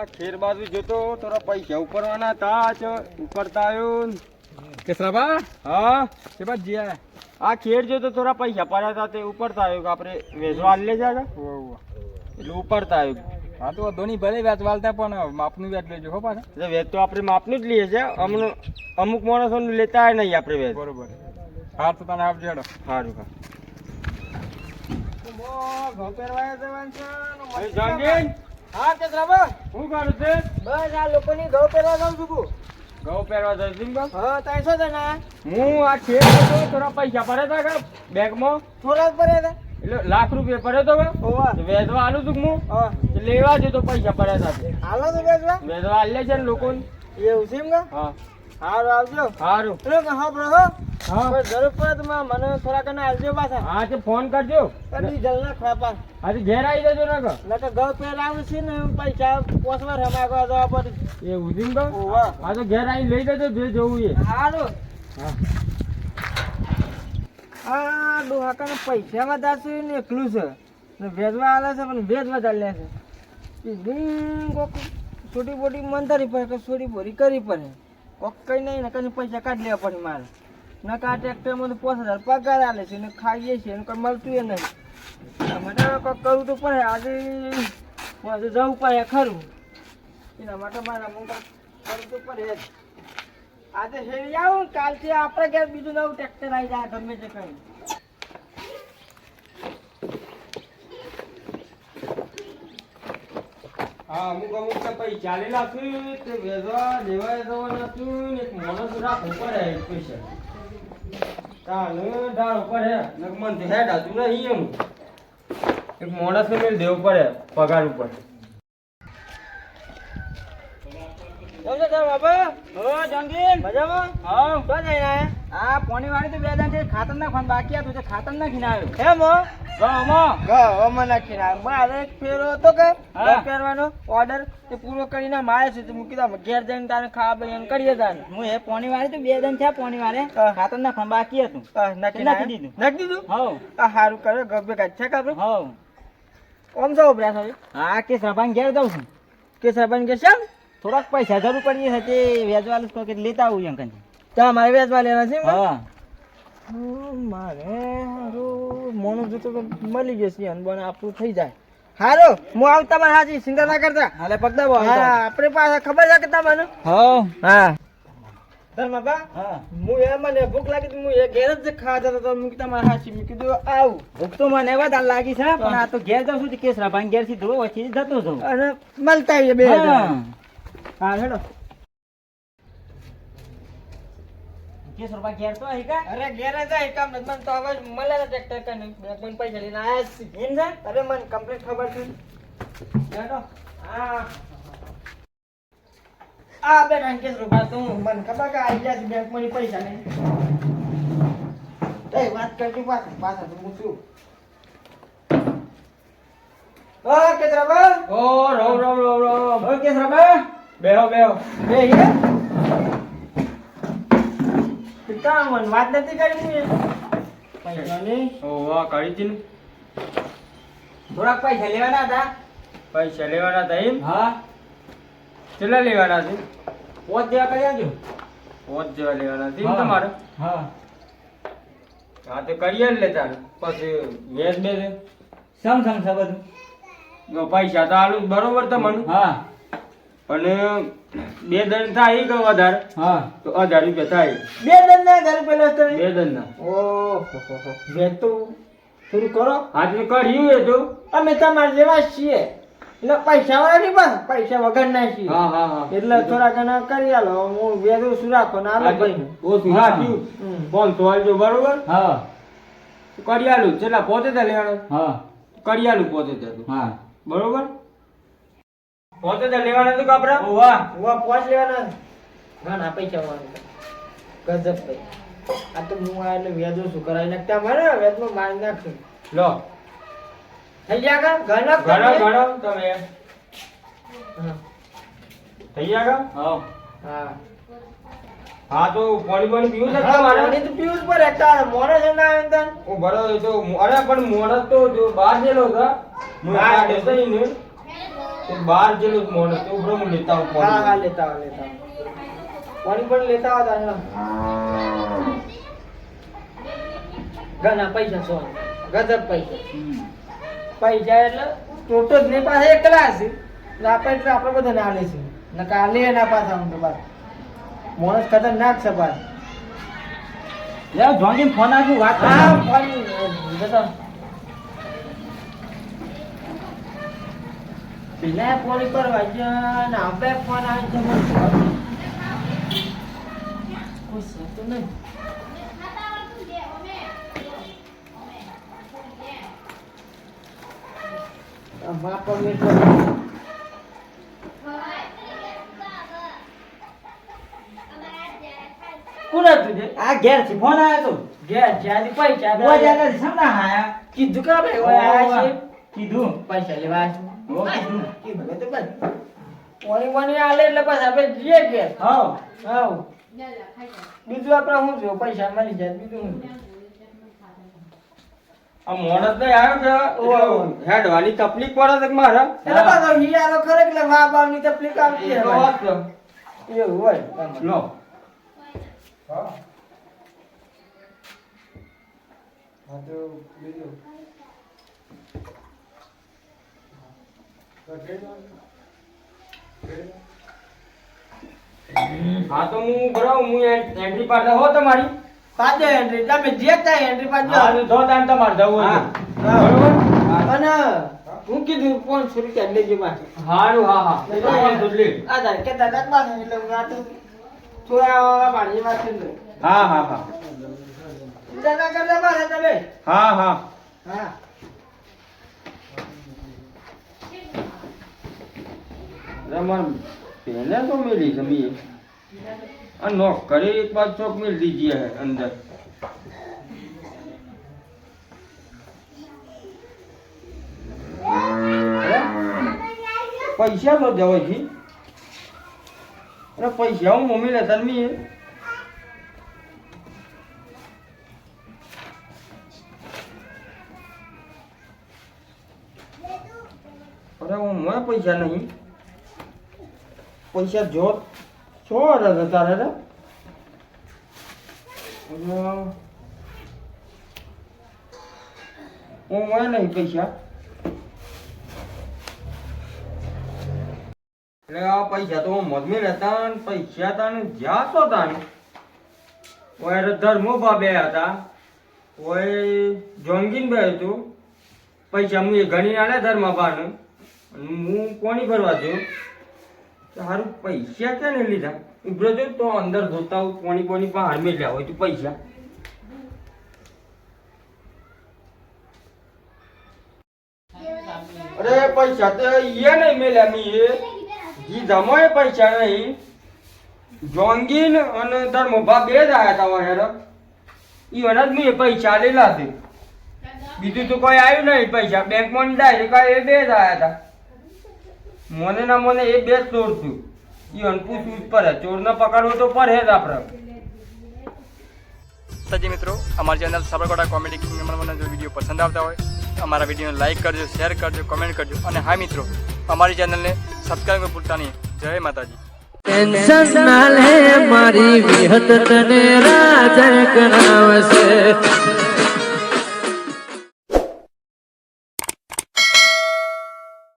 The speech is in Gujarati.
આ ખેર બાજુ જોતો થોડા પૈસા ઉપરવાના હતા ચો ઉપરતા આવ્યો. કેસરાબા? હા? કે બાદ જીયા આ ખેર જોતો થોડા પૈસા પડ્યા હતા તે ઉપરતા આવ્યો કે આપણે વેચવા લે જાગા એટલે ઉપરતા આવ્યો. હા તો ધોની ભલે વ્યાજ વાલતા પણ માપનું વ્યાજ લેજો હો પાછા. એટલે વેચ તો આપણે માપનું જ લઈએ છે અમનું અમુક માણસોનું લેતા હોય નહીં આપણે વેચ. બરોબર. હાર તો તને આપજો હેડો. સારું હા. જંગીન હા કેસરાબા શું કરું છે? બસ આ લોકોની ઘઉં પહેરવા જાઉં છું. ઘઉં પહેરવા જઈશ બા હા ત્રણસો જણા હું આ છે થોડા પૈસા પડ્યા હતા કે બેગમાં થોડાક ભર્યા એટલે લાખ રૂપિયા પડે તો વેચવા આલું તું હું? તો લેવા જતો પૈસા પડે હતા. તે. હાલો તો વેચવા. આલે છે ને લોકોને? એવું છે એમ હા. હારું આવજો. સારું એટલે હા. કોઈ જરૂર પડે તો મને મને થોડા કને આવજો પાછા. હા તે ફોન કરજો. જલ ના ખાપા. આજે ઘેર આવી જજો ને કે નકર ઘઉં પહેરાવું છે ને પૈસા પોસવા રમાગવા જવા પડે. એ ઉધીન તો ઓવા હા તો ઘેર આવી લઈ જજો જે જોવું એ. હારું. હા. આ ડોહાકાને પૈસા વધારે છે ને એકલું છે. ને ભેજવા આલે છે પણ ભેજ વધારે લે છે. પીંધી કોક છોટી બોટી મંતરી પડે કે છોટી બોરી કરી પડે. કોક કઈ નહીં ને કઈ પૈસા કાઢી લેવા પડે મારે. નકા ટ્રેક્ટરમાં તો પાંચ પગાર આલે છે ને ખાઈએ છીએ ને કંઈ મળતું એ નહીં. મને કંઈક કરવું તો પડે, આજે મારે જવું પડે ખરું. એના માટે મારે અમુક કરવું તો પડે આજે હેરી આવું કાલથી આપણે ઘેર બીજું નવું ટ્રેક્ટર આવી જાય, ગમે તે કઈ હા, અમુક અમુક તો પછી લેલા છું તે વેચવા, લેવા જવાના છું ને એક માણસ પડે, એક પૈસા. તાને ઢાળ ઉપર હે. ને હે તો હેડ નહીં એમ એક માણસને મેલ દેવું પડે પગાર ઉપર. કેમ છે તારા બાપા? હો જંગીન મજામાં? હા. તો જઈને આ પોણી વાળી બે દાન છે બાકી કેમ હો? ઓર્ડર પૂરો કરીને મારે છે મૂકી દઉં ઘેર જઈને તારે ખાવા એમ કરીએ તારે. હું એ પોણી વાળી તો બે દાન થયા પોણી વાળે. ખાતર ના નાખવાનું બાકી હતું. નાખી નાખી દીધું. નાખી દીધું? હવ આ સારું કરે ગભે કાઢ છે હવ ઓમ છો ઉભર્યા છો હા કે સભાન ઘેર જાઉં છું. કે સાહેબ ઘેર શ્યામ થોડાક પૈસા જરૂર પડી છે તે વેચવાલું તો કે લેતા આવું અંકલ તો મારે વેચવા લેવા છે હા. મારે મોનું જોતું મળી જશે અને આપણું થઈ જાય. હારો હું આવતા મને હાજી ચિંતા ના કરતા? હાલે પગદા હા આપણે પાસે ખબર છે કે તમને? હા. હા. હું. એ મને ભૂખ લાગી તો હું એ ઘેર જ ખાવા જતો તો મૂકી તમારે હાચી મેં કીધું આવું. ભૂખ તો મને વધારે લાગી છે પણ આ તો ઘેર જાઉં છું કેસ ભાઈ ઘેરથી વચ્ચે જતો છું અને મળતા આવીએ બે હા. હા હેડો. કેસ રાભાન ઘેર તો અહીં કા? અરે ઘેર જ જાય કામ નથી. મને તો હવે મળે ને ટ્રેક્ટર કને બે પણ પૈસા લઈને આયા જ છે. એમ છે? અરે મને કમ્પ્લીટ ખબર છે. હેડો. હા. આ બે રાંકેશ રૂપા તું. મન ખબર કે આઈ ગયા છે બેંકમાં પૈસા નહીં. એ વાત કરતી પાછા પાછા તો હું છું હા કેતરાબા ઓ રોમ રોમ રોમ રોમ. હો કેતરાબા બેહો બેહો. બે કામ મન વાત નથી કરી હું પૈસાની ઓ વાહ કરી હતી થોડાક પૈસા લેવાના હતા. પૈસા લેવાના હતા એમ? હા. કેટલા લેવાના છે? પોત જેવા કરી આવજો પોત જેવા લેવાના છે. તમારે? હા. હા તો કરીએ ને લેતા પછી વેચ બે છે. સમ સમ છે બધું. પૈસા તો આલું બરોબર તમને હા. પણ બે દન થાય કે વધારે? હા. તો હજાર રૂપિયા થાય. બે દન ના હજાર રૂપિયા હતો બે દન ના. ઓહો વેચ તો થોડું કરો. હાથ મેં કર્યું એ તો. અમે તમારે જેવા છીએ. એટલે પૈસા વાળા નહીં બસ પૈસા વગર ના છીએ. હા હા હા. એટલે થોડા ઘણા કરી આલો. હું વેચું શું રાખો ના આલો ભાઈ ઓછું હા. થયું ફોન તો આવજો બરોબર? હા. કરી આલું. છેલ્લા પોતે ત્યાં હા. કરી આલું પોતે હા. બરોબર? પોતે ત્યાં લેવાના તો કાપરા વાહ હું પોચ લેવાના. ઘણા પૈસા વાળા. ગજબ ભાઈ. આ તો હું આ એટલે વેચું શું કરાવી નાખતા મારે વેચમાં મારી નાખશું લો. થઈ ગયા કા ઘણા ઘણો ઘણો તમે. થઈ ગયા કા હા. હા. હા તો પાણી પાણી પીવું છે તમારે પાણી તો પીવું જ પડે. તારે છે ના આવે ઓ બરોબર તો અરે પણ મોણસ તો જો બહાર ગયેલો હતો. હું આ દેસાઈ ને બાર જેલું જ મોણ તો ઉભરો હું લેતા આવું હા હા પાણી. લેતા આવો લેતા આવો પાણી પણ લેતા આવો તારે ઘણા પૈસા સો ગજબ પૈસા પૈસા એટલે ટોટો જ નહીં પાસે એકલા છે આપણે એટલે આપણે બધા ના લે છે ને કાલે એના પાસે આમ તો બાર માણસ ખતરનાક છે બાર યાર જોગીન ફોન આપ્યો વાત હા હા ફોન પેલા ફોન પર વાગ્યા ને આપણે ફોન આવી નહીં. કોઈ છે તો નહીં બાપ તો તે? આ ઘેર છે ફોન આવ્યો તો. ઘેર જ્યાંથી પૈસા ઓ જાતા સમના હાયા? કીધું કે ભાઈ ઓય આ છે? કીધું. પૈસા લેવા છે. વણી વણી આલે એટલે બસ આપણે જઈએ કે હા હા બીજું આપણે શું જો પૈસા મળી જાય બીજું શું આ મોણસ નહીં આવ્યો છે ઓહો. હેડવાની તકલીફ પડે છે મારે? એટલે પાછો હિયારો ખરે એટલે વા બાવની તકલીફ આવતી છે. એવું હોય. લો. હા તો બીજું. હા તો હું ભરાવ હું એન્ટ્રી પાસે હો તમારી. પાછો એન્ટ્રી તમે જે થાય એન્ટ્રી પાછો હા જો તાન તમારે જવું હોય બરોબર? હા. અને હું કીધું પાંચસો રૂપિયા લેજે પાછો હારું હા હા. આ તારે કે દાદા પાસે એટલે હું આ તો થોડા પાણી કરી હા હા હા. દાદા કરતા પાસે તમે. હા હા. હા. રમણ પહેલે તો મેલી છે અને આ નોક કરી એક બાદ ચોક મિલ દીધી હે અંદર. પૈસા તો જવાય છે અરે પૈસા હું મમ્મી લેતા મી અરે હું પૈસા નહીં. પૈસા જો છો હતા તારે રે. હું મળે નહીં પૈસા. એટલે આ પૈસા તો મદમી લેતા પૈસા તા ને જ્યાં તો તા ને. ઓય ધર્મો બે હતા. ઓય જોંગીન બે હતું. પૈસા હું એ ગણી આલે ધર્મ બાનું હું કોની ભરવા ગયો? સારું પૈસા ક્યાં નહીં લીધા. ઉભરો જો, તો અંદર ધોતા કોની કોની હારમે મેલ્યા હોય તો પૈસા. અરે, પૈસા તો એ નહીં મેલ્યા, મી એ. જી જમોય પૈસા નહીં. જોંગીન અને ધર્મભા બે જ આવ્યા હતા વાહેર. ઈ વનજ મેં પૈસા લેલા છે. બીજું તો કોઈ આવ્યું નહીં, પૈસા. બેંકમાં ડાયરેક્ટ એ બે જ આવ્યા હતા મને ના મને એ બે ચોર છું એ અનપુ પૂછવું જ પડે ચોરને પકડવો તો પડે જ આપણે. સજી મિત્રો અમારી ચેનલ સાબરકાંઠા કોમેડી કિંગ મને જો વીડિયો પસંદ આવતા હોય અમારા વિડીયોને લાઇક કરજો શેર કરજો કમેન્ટ કરજો. અને હા મિત્રો અમારી ચેનલને સબસ્ક્રાઈબ ભૂલતા નહીં. જય માતાજી. ટેન્શન ના લે મારી વિહત તને રાજ કરાવશે.